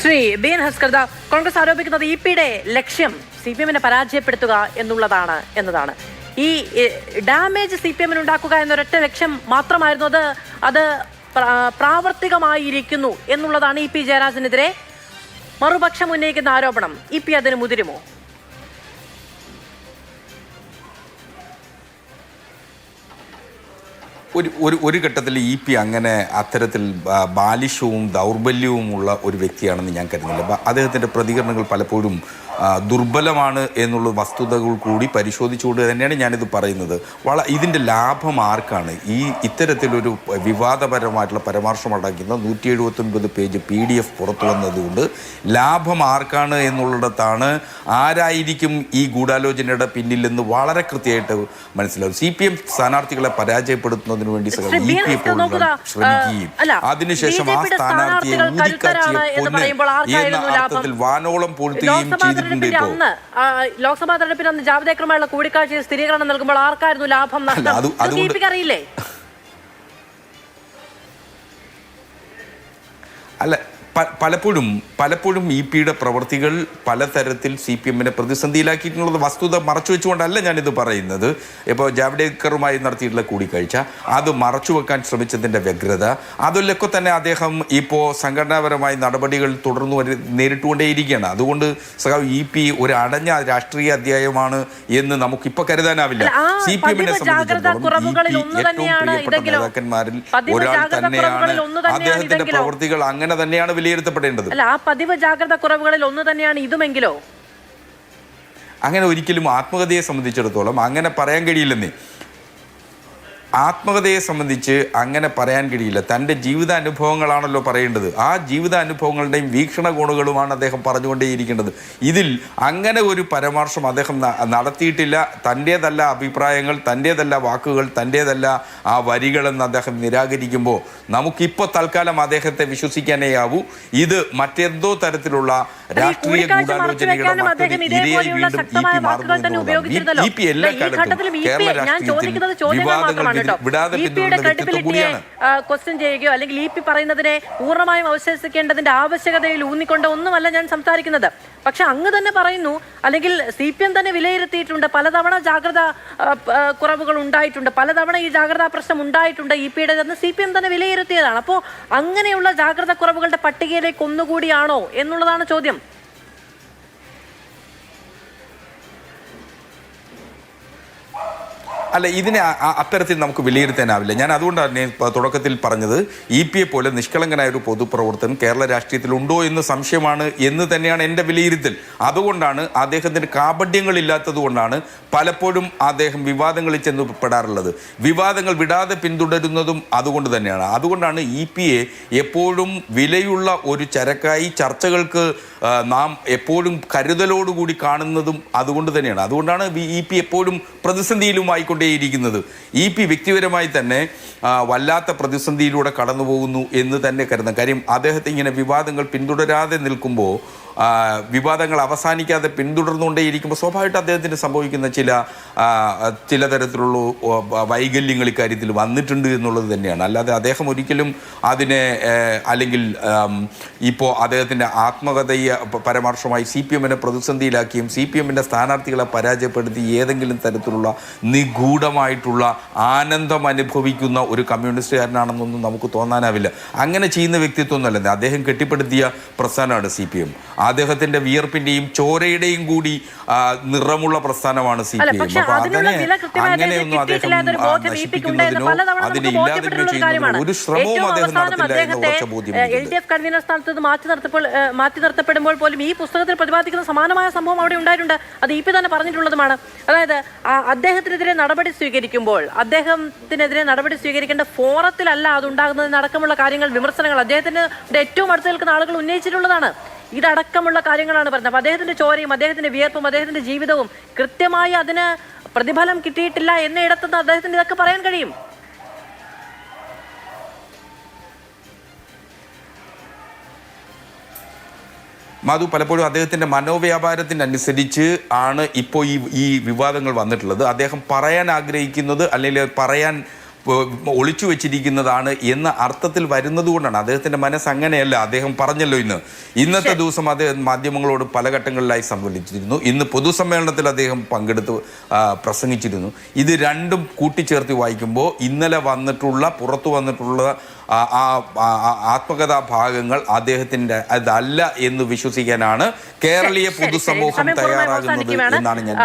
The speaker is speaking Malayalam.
ശ്രീ ബി എൻ ഹസ്കർദ കോൺഗ്രസ് ആരോപിക്കുന്നത് ഇ പിയുടെ ലക്ഷ്യം സി പി എമ്മിനെ പരാജയപ്പെടുത്തുക എന്നുള്ളതാണ് എന്നതാണ്. ഈ ഡാമേജ് സി പി എമ്മിന് ഉണ്ടാക്കുക എന്നൊരൊറ്റ ലക്ഷ്യം മാത്രമായിരുന്നു അത് അത് പ്രാ- പ്രാവർത്തികമായിരിക്കുന്നു എന്നുള്ളതാണ് ഇ പി ജയരാജനെതിരെ മറുപക്ഷം ഉന്നയിക്കുന്ന ആരോപണം. ഇ പി അതിന് മുതിരുമോ? ഒരു ഒരു ഒരു ഘട്ടത്തിൽ ഇ പി അങ്ങനെ അത്തരത്തിൽ ബാലിഷവും ബാലിശവും ദൗർബല്യവും ഉള്ള ഒരു വ്യക്തിയാണെന്ന് ഞാൻ കരുതുന്നില്ല. അദ്ദേഹത്തിന്റെ പ്രതികരണങ്ങൾ പലപ്പോഴും ദുർബലമാണ് എന്നുള്ള വസ്തുതകൾ കൂടി പരിശോധിച്ചുകൊണ്ട് തന്നെയാണ് ഞാനിത് പറയുന്നത്. വള ഇതിന്റെ ലാഭം ആർക്കാണ്? ഈ ഇത്തരത്തിലൊരു വിവാദപരമായിട്ടുള്ള പരാമർശം അടങ്ങുന്ന നൂറ്റി എഴുപത്തൊൻപത് പേജ് പി ഡി എഫ് പുറത്തു വന്നതുകൊണ്ട് ലാഭം ആർക്കാണ് എന്നുള്ളിടത്താണ് ആരായിരിക്കും ഈ ഗൂഢാലോചനയുടെ പിന്നിലെന്ന് വളരെ കൃത്യമായിട്ട് മനസ്സിലാവും. സി പി എം സ്ഥാനാർത്ഥികളെ പരാജയപ്പെടുത്തുന്നതിന് വേണ്ടി ഇ. പി എഫ് ശ്രമിക്കുകയും. അതിനുശേഷം ആ സ്ഥാനാർത്ഥിയെ ഊതിക്കാച്ചിയ എന്ന് പൊന്ന് എന്ന അർത്ഥത്തിൽ വാനോളം പൊഴുത്തുകയും ചെയ്തിട്ടുണ്ട് തെരഞ്ഞെടുപ്പിന്റെ അന്ന് ലോക്സഭാ തെരഞ്ഞെടുപ്പിന് അന്ന് ജാവദേക്കറുമായുള്ള കൂടിക്കാഴ്ചയിൽ സ്ഥിരീകരണം നൽകുമ്പോൾ ആർക്കായിരുന്നു ലാഭം നഷ്ടം? അറിയില്ലേ? അല്ല പലപ്പോഴും പലപ്പോഴും ഇ പിയുടെ പ്രവൃത്തികൾ പലതരത്തിൽ സി പി എമ്മിനെ പ്രതിസന്ധിയിലാക്കിയിട്ടുള്ളത് വസ്തുത മറച്ചു വെച്ചുകൊണ്ടല്ല ഞാനിത് പറയുന്നത്. ഇപ്പോൾ ജാവ്ഡേക്കറുമായി നടത്തിയിട്ടുള്ള കൂടിക്കാഴ്ച അത് മറച്ചു വെക്കാൻ ശ്രമിച്ചതിന്റെ വ്യഗ്രത അതിലൊക്കെ തന്നെ അദ്ദേഹം ഇപ്പോൾ സംഘടനാപരമായ നടപടികൾ തുടർന്നു വരെ നേരിട്ടുകൊണ്ടേയിരിക്കുകയാണ്. അതുകൊണ്ട് സഖാവ് ഇ പി ഒരു അടഞ്ഞ രാഷ്ട്രീയ അധ്യായമാണ് എന്ന് നമുക്കിപ്പോൾ കരുതാനാവില്ല. സി പി എമ്മിനെ ഒന്ന് ഏറ്റവും പ്രിയപ്പെട്ട? നേതാക്കന്മാരിൽ ഒരാൾ തന്നെയാണ് അദ്ദേഹത്തിന്റെ അദ്ദേഹത്തിന്റെ പ്രവൃത്തികൾ അങ്ങനെ തന്നെയാണ് വിലയിരുത്തപ്പെടേണ്ടത്. അല്ല ആ പതിവ് ജാഗ്രത കുറവുകളിൽ ഒന്ന് തന്നെയാണ് ഇതുമെങ്കിലോ? അങ്ങനെ ഒരിക്കലും ആത്മകഥയെ സംബന്ധിച്ചിടത്തോളം അങ്ങനെ പറയാൻ കഴിയില്ലെന്നേ. ആത്മകഥയെ സംബന്ധിച്ച് അങ്ങനെ പറയാൻ കഴിയില്ല. തന്റെ ജീവിതാനുഭവങ്ങളാണല്ലോ പറയേണ്ടത്. ആ ജീവിതാനുഭവങ്ങളുടെയും വീക്ഷണകോണുകളുമാണ് അദ്ദേഹം പറഞ്ഞുകൊണ്ടേയിരിക്കേണ്ടത് ഇതിൽ അങ്ങനെ ഒരു പരാമർശം അദ്ദേഹം നടത്തിയിട്ടില്ല. തന്റേതല്ല അഭിപ്രായങ്ങൾ തന്റേതല്ല വാക്കുകൾ തന്റേതല്ല ആ വരികളെന്ന് അദ്ദേഹം നിരാകരിക്കുമ്പോൾ നമുക്കിപ്പോൾ തൽക്കാലം അദ്ദേഹത്തെ വിശ്വസിക്കാനേ ആവൂ ഇത് മറ്റെന്തോ തരത്തിലുള്ള രാഷ്ട്രീയ കൂടിക്കാഴ്ച ഗൂഢാലോചനയുടെ മറച്ചുവെക്കാനും മറ്റൊരു അദ്ദേഹം ഇരയായി ഇതേപോലെയുള്ള വീണ്ടും ഇ ശക്തമായ പി വാക്കുകൾ തന്നെ മാറുന്നു ഉപയോഗിച്ചിരുന്നല്ലോ ഇ പി എല്ലാ ഈ കാലത്തും ഘട്ടത്തിലും ഇ പി കേരള ഞാൻ രാഷ്ട്രീയത്തിൽ ചോദിക്കുന്നത് ചോദ്യങ്ങൾ വിവാദങ്ങൾ മാത്രമാണ് വിടാതെ പിന്തുടരുന്ന വ്യക്തിത്വം കൂടിയാണ്. ക്വസ്റ്റ്യൻ ചെയ്യുകയോ അല്ലെങ്കിൽ ഇ പി പറയുന്നതിനെ പൂർണമായും അവശേഷിക്കേണ്ടതിന്റെ ആവശ്യകതയിൽ ഊന്നിക്കൊണ്ട് ഒന്നുമല്ല ഞാൻ സംസാരിക്കുന്നത്. പക്ഷെ അങ്ങ് തന്നെ പറയുന്നു അല്ലെങ്കിൽ സി പി എം തന്നെ വിലയിരുത്തിയിട്ടുണ്ട് പലതവണ ജാഗ്രത കുറവുകൾ ഉണ്ടായിട്ടുണ്ട് പലതവണ ഈ ജാഗ്രതാ പ്രശ്നം ഉണ്ടായിട്ടുണ്ട് ഇ പിയുടെ എന്ന് സി പി എം തന്നെ വിലയിരുത്തിയതാണ്. അപ്പോൾ അങ്ങനെയുള്ള ജാഗ്രത കുറവുകളുടെ പട്ടികയിലേക്ക് ഒന്നുകൂടിയാണോ എന്നുള്ളതാണ് ചോദ്യം. അല്ല ഇതിനെ അത്തരത്തിൽ നമുക്ക് വിലയിരുത്താനാവില്ല. ഞാൻ അതുകൊണ്ടാണ് തുടക്കത്തിൽ പറഞ്ഞത് ഇ പി എ പോലെ നിഷ്കളങ്കനായ ഒരു പൊതുപ്രവർത്തനം കേരള രാഷ്ട്രീയത്തിൽ ഉണ്ടോ എന്ന് സംശയമാണ് എന്ന് തന്നെയാണ് എന്റെ വിലയിരുത്തൽ. അതുകൊണ്ടാണ് അദ്ദേഹത്തിന് കാപഡ്യങ്ങളില്ലാത്തത് കൊണ്ടാണ് പലപ്പോഴും അദ്ദേഹം വിവാദങ്ങളിൽ ചെന്ന് പെടാറുള്ളത് വിവാദങ്ങൾ വിടാതെ പിന്തുടരുന്നതും അതുകൊണ്ട് തന്നെയാണ്. അതുകൊണ്ടാണ് ഇ പി എ എപ്പോഴും വിലയുള്ള ഒരു ചരക്കായി ചർച്ചകൾക്ക് നാം എപ്പോഴും കരുതലോടുകൂടി കാണുന്നതും അതുകൊണ്ട് തന്നെയാണ്. അതുകൊണ്ടാണ് ഇ പി എപ്പോഴും പ്രതിസന്ധിയിലുമായിക്കൊണ്ടേയിരിക്കുന്നത് ഇ പി വ്യക്തിപരമായി തന്നെ വല്ലാത്ത പ്രതിസന്ധിയിലൂടെ കടന്നു പോകുന്നു എന്ന് തന്നെ കരുതാം കാര്യം അദ്ദേഹത്തെ ഇങ്ങനെ വിവാദങ്ങൾ പിന്തുടരാതെ നിൽക്കുമ്പോൾ വിവാദങ്ങൾ അവസാനിക്കാതെ പിന്തുടർന്നുകൊണ്ടേയിരിക്കുമ്പോൾ സ്വാഭാവികമായിട്ട് അദ്ദേഹത്തിന് സംഭവിക്കുന്ന ചില ചില തരത്തിലുള്ള വൈകല്യങ്ങൾ ഇക്കാര്യത്തിൽ വന്നിട്ടുണ്ട് എന്നുള്ളത് തന്നെയാണ്. അല്ലാതെ അദ്ദേഹം ഒരിക്കലും അതിനെ അല്ലെങ്കിൽ ഇപ്പോൾ അദ്ദേഹത്തിന്റെ ആത്മകഥയെ പരാമർശമായി സി പി എമ്മിനെ പ്രതിസന്ധിയിലാക്കിയും സി പി എമ്മിന്റെ സ്ഥാനാർത്ഥികളെ പരാജയപ്പെടുത്തി ഏതെങ്കിലും തരത്തിലുള്ള നിഗൂഢമായിട്ടുള്ള ആനന്ദം അനുഭവിക്കുന്ന ഒരു കമ്മ്യൂണിസ്റ്റുകാരനാണെന്നൊന്നും നമുക്ക് തോന്നാനാവില്ല. അങ്ങനെ ചെയ്യുന്ന വ്യക്തിത്വമൊന്നുമല്ല. അദ്ദേഹം കെട്ടിപ്പടുത്തിയ പ്രസ്ഥാനമാണ് സി പി എം. അദ്ദേഹത്തിന്റെ വിയർപ്പിന്റെയും ചോരയുടെയും കൂടി നിറമുള്ള പ്രസ്ഥാനമാണ് സി പി എം അപ്പൊ അതിനെ അങ്ങനെയൊന്നും അദ്ദേഹം നശിപ്പിക്കുന്നതിനോ അതിനെ ഇല്ലാതിരിക്കുകയോ ചെയ്യുന്നതിനോ ഒരു ശ്രമവും അദ്ദേഹം നടത്തില്ല എന്ന് ഉറച്ച ബോധ്യം എൽ ഡി എഫ് കൺവീനർ സ്ഥാനത്ത് നിന്ന് മാറ്റി നിർത്തപ്പോൾ മാറ്റി നിർത്തപ്പെടുമ്പോൾ പോലും ഈ പുസ്തകത്തിൽ പ്രതിപാദിക്കുന്ന സമാനമായ സംഭവം അവിടെ ഉണ്ടായിട്ടുണ്ട്. അത് ഇ പി തന്നെ പറഞ്ഞിട്ടുള്ളതുമാണ്. അതായത് അദ്ദേഹത്തിനെതിരെ നടപടി സ്വീകരിക്കുമ്പോൾ അദ്ദേഹത്തിനെതിരെ നടപടി സ്വീകരിക്കേണ്ട ഫോറത്തിലല്ല അതുണ്ടാകുന്നതിനടക്കമുള്ള കാര്യങ്ങൾ വിമർശനങ്ങൾ അദ്ദേഹത്തിന് ഏറ്റവും അടുത്ത് നിൽക്കുന്ന ആളുകൾ ഉന്നയിച്ചിട്ടുള്ളതാണ്. ഇതടക്കമുള്ള കാര്യങ്ങളാണ് പറഞ്ഞത്. അപ്പോൾ അദ്ദേഹത്തിന്റെ ചോരയും അദ്ദേഹത്തിന്റെ വിയർപ്പും അദ്ദേഹത്തിന്റെ ജീവിതവും കൃത്യമായി അതിന് പ്രതിഫലം കിട്ടിയിട്ടില്ല എന്ന എന്നയിടത്തുനിന്ന് അദ്ദേഹത്തിന് ഇതൊക്കെ പറയാൻ കഴിയും. മാധു പലപ്പോഴും അദ്ദേഹത്തിന്റെ മനോവ്യാപാരത്തിനനുസരിച്ച് ആണ് ഇപ്പോൾ ഈ ഈ വിവാദങ്ങൾ വന്നിട്ടുള്ളത്. അദ്ദേഹം പറയാൻ ആഗ്രഹിക്കുന്നത് അല്ലെങ്കിൽ പറയാൻ ഒളിച്ചു വെച്ചിരിക്കുന്നതാണ് എന്ന അർത്ഥത്തിൽ വരുന്നത് കൊണ്ടാണ്. അദ്ദേഹത്തിന്റെ മനസ്സ് അങ്ങനെയല്ല. അദ്ദേഹം പറഞ്ഞല്ലോ ഇന്ന്. ഇന്നത്തെ ദിവസം അദ്ദേഹം മാധ്യമങ്ങളോട് പല ഘട്ടങ്ങളിലായി സംബന്ധിച്ചിരുന്നു ഇന്ന് പൊതുസമ്മേളനത്തിൽ അദ്ദേഹം പങ്കെടുത്ത് പ്രസംഗിച്ചിരുന്നു. ഇത് രണ്ടും കൂട്ടിച്ചേർത്ത് വായിക്കുമ്പോൾ ഇന്നലെ വന്നിട്ടുള്ള പുറത്തു വന്നിട്ടുള്ള ആ ആത്മകഥാ ഭാഗങ്ങൾ അദ്ദേഹത്തിന്റെ അതല്ല എന്ന് വിശ്വസിക്കാനാണ് കേരളീയ. പൊതുസമൂഹം തയ്യാറാകുന്നത് എന്നാണ് ഞാൻ